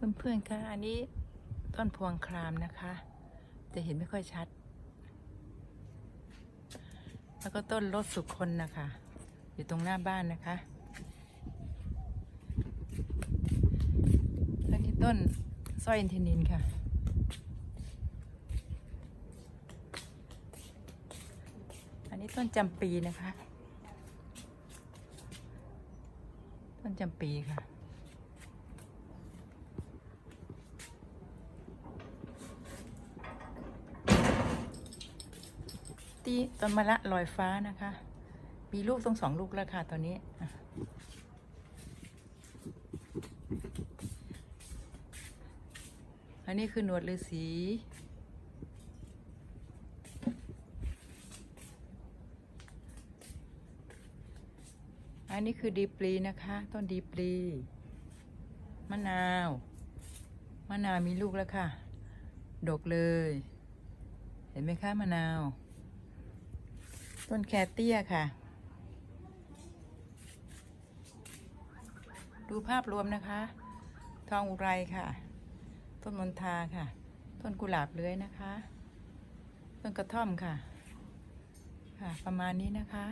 เพื่อนๆคะอันนี้ต้นพวงครามนะคะ จะเห็นไม่ค่อยชัด แล้วก็ต้นรถสุคนนะคะ อยู่ตรงหน้าบ้านนะคะแล้วนี่ต้นสร้อยอินทนินค่ะ อันนี้ต้นจำปีนะคะ ต้นจำปีค่ะ ตีต้นมะละลอยฟ้านะคะ มีลูกต้องสองลูกแล้วค่ะตอนนี้ อันนี้คือหนวดฤาษีอันนี้คือดีปลีนะคะ ต้นดีปลีมะนาว มะนาวมีลูกแล้วค่ะ ดกเลย เห็นไหมคะมะนาว ต้นแคเตี้ยค่ะ ดูภาพรวมนะคะ ทองอุไรค่ะ ต้นมณฑาค่ะ ต้นกุหลาบเลื้อยนะคะ ต้นกระท่อมค่ะ ค่ะ ประมาณนี้นะคะ